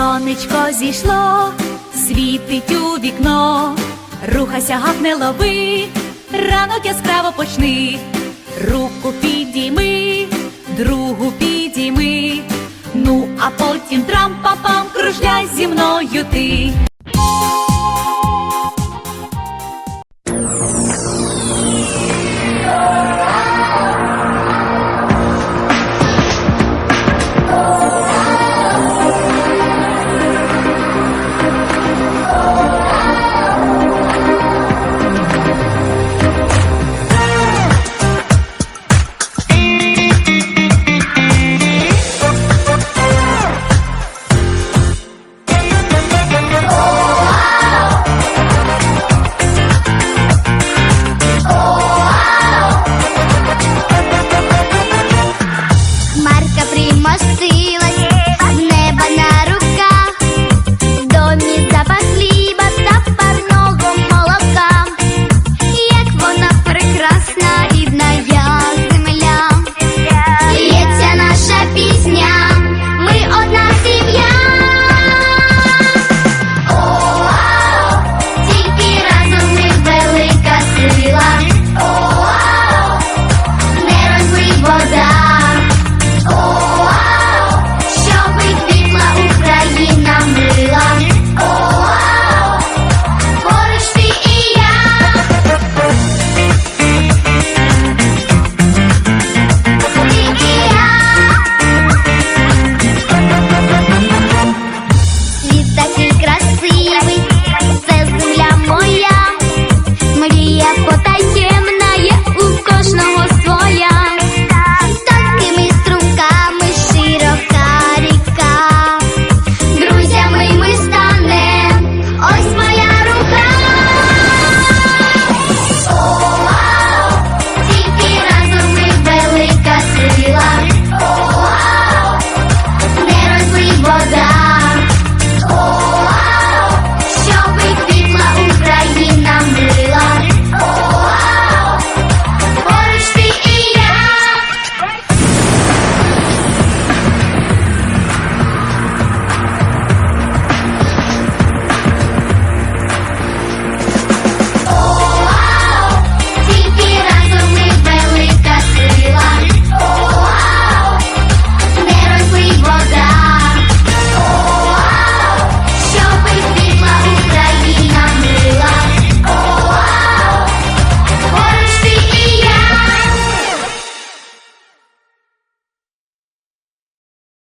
Сонечко зійшло, світить у вікно, рухайся, гав не лови, ранок яскраво почни, руку підійми, другу підійми, ну а потім трам-па-пам кружляй зі мною ти.